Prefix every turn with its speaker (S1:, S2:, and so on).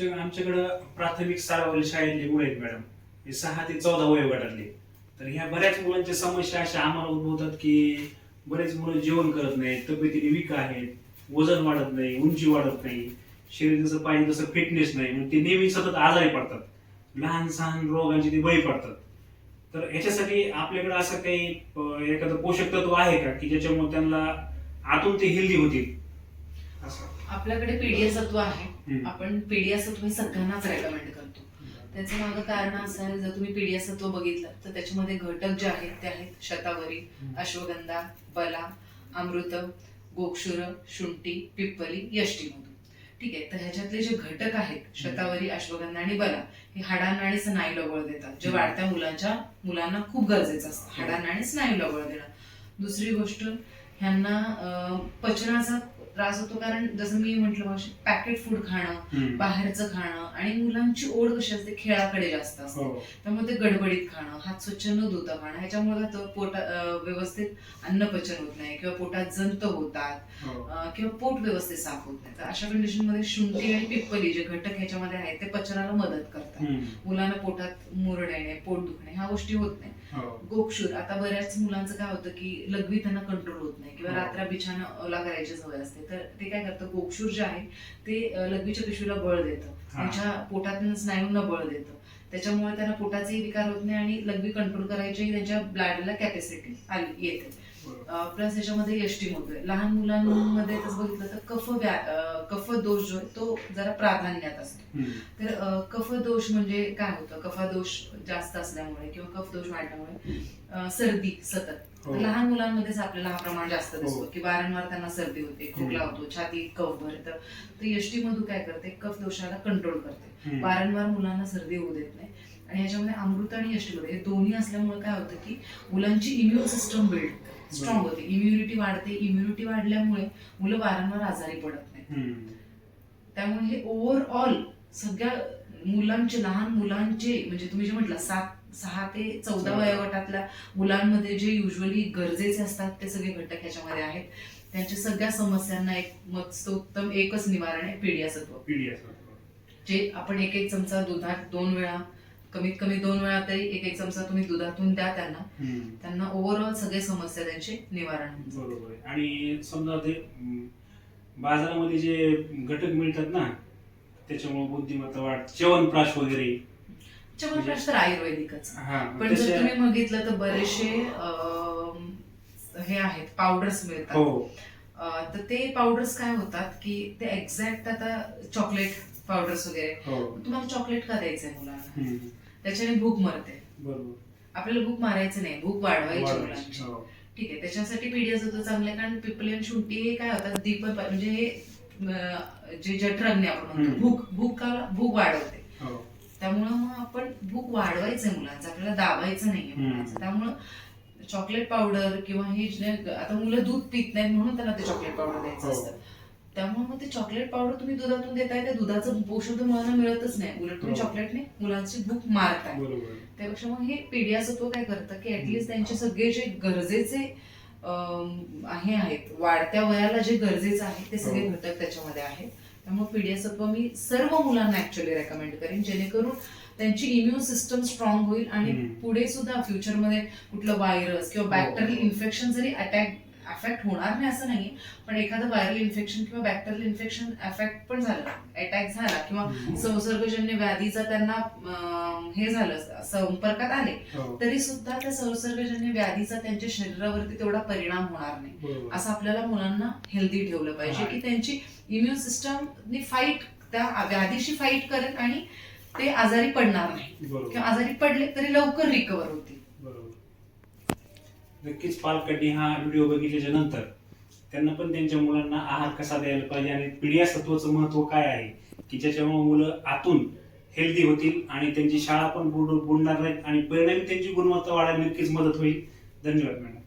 S1: आमच्या आमच्याकडं प्राथमिक स्तरावरील शाळेतले मुलं आहेत मॅडम. हे सहा ते चौदा वयोगटातले तर ह्या बऱ्याच मुलांच्या समस्या अशा आम्हाला उद्भवतात की बरेच मुलं जेवण करत नाहीत तब्येतीने विक आहेत वजन वाढत नाही उंची वाढत नाही शरीर जसं पाहिजे तसं फिटनेस नाही मग ते नेहमी सतत आजारी पडतात. लहान सहान रोगांचे ते बळी पडतात. तर ह्याच्यासाठी आपल्याकडे असं काही एखादं पोषक तत्व आहे का? की ज्याच्यामुळे त्यांना आतून ते हेल्दी होतील?
S2: आपल्याकडे पीडीएस सत्व आहे. आपण पीडीएस सत्व हे सगळ्यांनाच रेकमेंड करतो त्याचं मागं कारण असं आहे जर तुम्ही पीडीएस सत्व बघितलं तर त्याच्यामध्ये घटक जे आहेत ते आहेत शतावरी. अश्वगंधा बला अमृत गोक्षुर शुंठी पिप्पली यष्टीमधू ठीक आहे तर ह्याच्यातले जे घटक आहेत शतावरी अश्वगंधा आणि बला हे हाडांना आणि स्नायूला बळ देतात जे. वाढत्या मुलांच्या मुलांना खूप गरजेचं असतं. हाडांना आणि स्नायूला बळ देणं दुसरी गोष्ट ह्यांना पचनाचा त्रास होतो कारण जसं मी म्हटलं पॅकेट फूड खाणं. बाहेरचं खाणं आणि मुलांची ओढ कशी असते खेळाकडे जास्त असते.
S1: हो.
S2: त्यामुळे ते गडबडीत खाणं हात स्वच्छ न धुता खाणं ह्याच्यामुळे पोटा व्यवस्थित अन्न पचन होत नाही किंवा पोटात जंत होतात
S1: हो.
S2: किंवा पोट व्यवस्थित साफ होत नाही. तर अशा कंडिशनमध्ये शुंठी आणि पिप्पली जे घटक ह्याच्यामध्ये आहेत ते पचनाला मदत करतात. मुलांना पोटात मुरड येणे पोट दुखणे ह्या गोष्टी होत नाही.
S1: हो.
S2: गोक्षूर आता बऱ्याच मुलांचं काय होतं की लघवी त्यांना कंट्रोल होत नाही. किंवा
S1: हो.
S2: रात्रा बिछाना ओला करायची सवय असते तर ते काय करतं गोक्षूर जे आहे ते लघवीच्या पिशवीला बळ देतं. त्यांच्या पोटातून स्नायूंना बळ देतं त्याच्यामुळे त्यांना पोटाचेही विकार होत नाही आणि लघवी कंट्रोल करायची त्यांच्या ब्लॅडरला कॅपॅसिटी आली येते. प्लस याच्यामध्ये यष्टी आहे लहान मुलांमध्ये तसं बघितलं तर कफ व्या कफ दोष जो आहे तो जरा प्राधान्यात असतो. तर अ, कफदोष म्हणजे काय होतं? कफदोष जास्त असल्यामुळे किंवा कफदोष वाढल्यामुळे अ, सर्दी सतत.
S1: हो.
S2: तर लहान मुलांमध्येच आपल्याला हा प्रमाण जास्त दिसतो
S1: हो.
S2: की वारंवार त्यांना सर्दी होते खोकला होतो छाती कफ भरतं तर यष्टीमधू काय करते? कफ दोषाला कंट्रोल करते. वारंवार मुलांना सर्दी होऊ देत नाही. आणि याच्यामध्ये अमृत आणि यष्टीमध्ये हे दोन्ही असल्यामुळे काय होतं की मुलांची इम्युन सिस्टम बिल्ड स्ट्रॉंग होते इम्युनिटी वाढते इम्युनिटी वाढल्यामुळे मुलं वारंवार आजारी पडत नाही
S1: हम्म.
S2: त्यामुळे हे ओव्हरऑल सगळ्या मुलांचे लहान मुलांचे म्हणजे तुम्ही जे म्हटलं सात सहा ते चौदा. वयोगटातल्या मुलांमध्ये जे युजली गरजेचे असतात ते सगळे घटक ह्याच्यामध्ये आहेत त्यांच्या सगळ्या समस्यांना एक मस्तोत्तम एकच निवारण आहे
S1: पिढी असं.
S2: जे आपण एक एक चमचा दुधात दोन वेळा कमीत कमी दोन वेळा तरी एक एक चमचा तुम्ही दुधातून द्या त्यांना.
S1: हम्म.
S2: त्यांना ओव्हरऑल सगळे समस्या त्यांचे निवारण.
S1: बरोबर आहे. आणि समजा ते बाजारामध्ये जे घटक मिळतात ना त्याच्यामुळे बुद्धिमत्ता वाढ च्यवनप्राश वगैरे.
S2: च्यवनप्राश तर आयुर्वेदिकच.
S1: हा
S2: पण जर
S1: तशा-
S2: तुम्ही बघितलं तर बरेचसे हे आहेत पावडर्स मिळतात.
S1: हो.
S2: अं, तर ते पावडर्स काय होतात की ते एक्झॅक्ट आता चॉकलेट पावडर्स वगैरे
S1: हो
S2: तुम्हाला चॉकलेट का द्यायचंय मुलांना
S1: हम्म.
S2: त्याच्याने भूक मरते
S1: बरोबर
S2: आपल्याला भूक मारायचं नाही भूक वाढवायची. मुलांची
S1: हो.
S2: ठीक आहे त्याच्यासाठी पीडियास होतं चांगलं कारण पिपली आणि शुंठी हे काय होतात दीप म्हणजे हे अं, जे जठरग्नी आपण म्हणतो
S1: हम्म.
S2: भूक भूक का- भूक वाढवते
S1: हो
S2: त्यामुळं मग आपण भूक वाढवायचंय मुलांचं आपल्याला दाबायचं नाहीये
S1: हम्म.
S2: मुलांचं त्यामुळं चॉकलेट पावडर किंवा हे जे आता मुलं दूध पित नाहीत म्हणून त्यांना ते चॉकलेट पावडर द्यायचं
S1: हो.
S2: असतं त्यामुळे मग ते चॉकलेट पावडर तुम्ही दुधातून देताय त्या दुधाचं पोषण मुलांना मिळतच नाही उलट तुम्ही
S1: हो.
S2: चॉकलेटने मुलांची भूक मारताय त्यापेक्षा मग हे पीडियासत्व काय करतं की ऍटलिस्ट त्यांचे सगळे जे गरजेचे हे आहेत वाढत्या वयाला जे गरजेचं आहे ते सगळे
S1: हो.
S2: घटक त्याच्यामध्ये आहेत त्यामुळे पीडियासत्व मी सर्व मुलांना ऍक्च्युअली रेकमेंड करेन जेणेकरून त्यांची इम्युन सिस्टम स्ट्रॉंग होईल आणि. पुढे सुद्धा फ्युचरमध्ये कुठलं व्हायरस किंवा
S1: हो.
S2: बॅक्टेरियल इन्फेक्शन जरी अटॅक अफेक्ट होणार नाही असं नाही पण एखादं व्हायरल इन्फेक्शन किंवा बॅक्टेरियल इन्फेक्शन अफेक्ट पण झालं. अटॅक झाला किंवा. संसर्गजन्य व्याधीचा त्यांना हे झालं संपर्कात आले
S1: हो.
S2: तरी सुद्धा त्या संसर्गजन्य व्याधीचा त्यांच्या शरीरावरती तेवढा परिणाम होणार नाही. असं आपल्याला मुलांना हेल्दी ठेवलं पाहिजे. की त्यांची इम्युन सिस्टम फाईट त्या व्याधीशी फाईट करेल आणि ते आजारी पडणार नाही. किंवा आजारी पडले तरी लवकर रिकवर होतील.
S1: बरोबर. नक्कीच पालकांनी हा व्हिडिओ बघितल्याच्या नंतर त्यांना पण त्यांच्या मुलांना आहार कसा द्यायला पाहिजे आणि पिढ्या सत्वाचं महत्त्व काय आहे? की ज्याच्यामुळे मुलं आतून हेल्दी होतील आणि त्यांची शाळा पण बुड बुडणार नाहीत आणि परिणामी त्यांची गुणवत्ता वाढायला नक्कीच मदत होईल. धन्यवाद मॅडम.